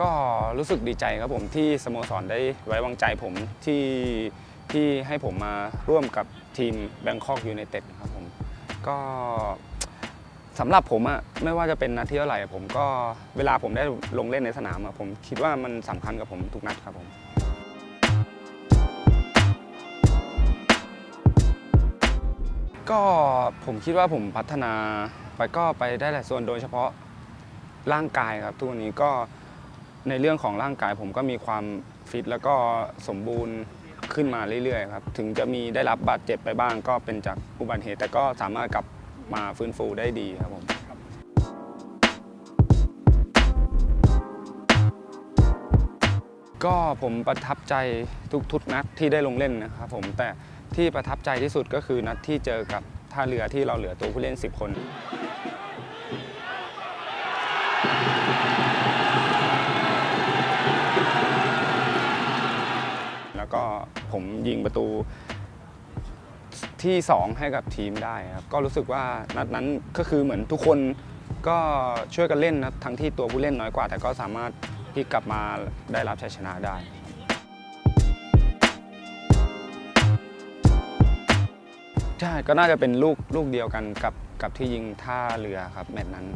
ก็รู้สึกดีใจครับผมที่สโมสรได้ไว้วางใจผมที่ที่ให้ผมมาร่วมกับทีมแบงคอกยูไนเต็ดครับผมก็สำหรับผมอะไม่ว่าจะเป็นนัดที่เท่าไหร่ผมก็เวลาผมได้ลงเล่นในสนามอะผมคิดว่ามันสำคัญกับผมทุกนัดครับผมก็ผมคิดว่าผมพัฒนาไปก็ไปได้หลายส่วนโดยเฉพาะร่างกายครับทุกวันนี้ก็ ในเรื่องของร่างกายผมก็มีความฟิตแล้วก็สมบูรณ์ขึ้นมาเรื่อยๆครับถึงจะมีได้รับบาดเจ็บไปบ้าง ก็เป็นจากอุบัติเหตุ แต่ก็สามารถกลับมาฟื้นฟูได้ดีครับผมก็ผมประทับใจทุกๆนัดที่ได้ลงเล่นนะครับผมแต่ที่ประทับใจที่สุดก็คือนัดที่เจอกับท่าเรือที่เราเหลือตัวผู้เล่น 10 คน ผมยิงประตูที่ 2 ให้กับทีมได้ครับก็รู้สึกว่านัดนั้นก็คือเหมือนทุกคนก็ช่วยกันเล่นนะทั้งที่ตัวผู้เล่นน้อยกว่า แต่ก็สามารถพลิกกลับมาได้รับชัยชนะได้ ใช่ก็น่าจะเป็นลูกลูกเดียวกันกับกับที่ยิงท่าเรือครับแมตช์นั้น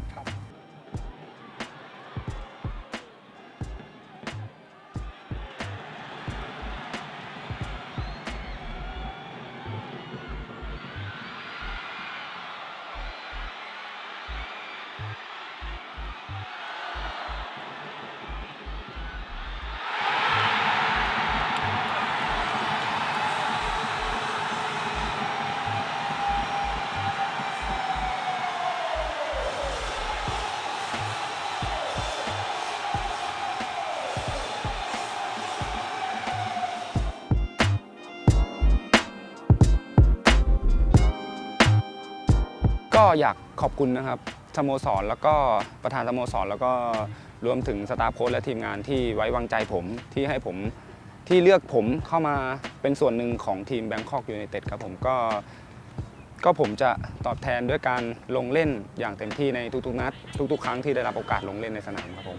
ก็อยากขอบคุณนะครับสโมสรแล้วก็ประธานสโมสรแล้วก็รวมถึงสตาฟโค้ชและทีมงานที่ไว้วางใจผมที่ให้ผมที่เลือกผมเข้ามาเป็นส่วนหนึ่งของทีมแบงคอกยูไนเต็ดครับผมก็ ก็ผมจะตอบแทนด้วยการลงเล่นอย่างเต็มที่ในทุกๆนัด ทุกๆ ครั้งที่ได้รับโอกาสลงเล่นในสนามครับผม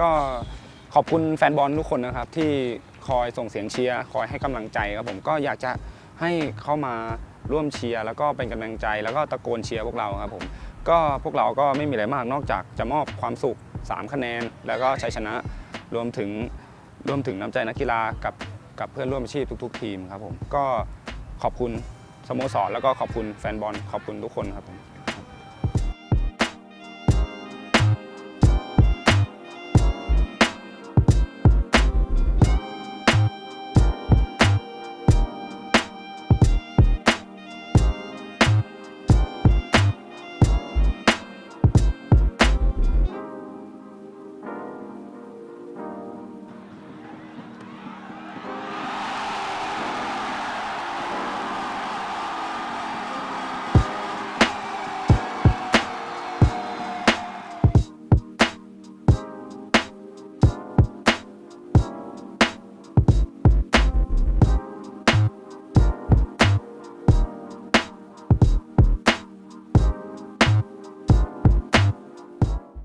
ก็ขอบคุณแฟนบอลทุกคนนะครับที่ คอยส่งเสียงเชียร์คอยให้กำลังใจครับผมก็อยากจะให้เข้ามาร่วมเชียร์แล้วก็เป็นกำลังใจ แล้วก็ตะโกนเชียร์พวกเราครับผมก็พวกเราก็ไม่มีอะไรมากนอกจากจะมอบความสุข 3 คะแนน แล้วก็ชัยชนะรวมถึงรวมถึงน้ำใจนักกีฬากับกับเพื่อนร่วมอาชีพทุก ๆ ทีมครับผมก็ขอบคุณสโมสรแล้วก็ขอบคุณแฟนบอลขอบคุณทุกคนครับผม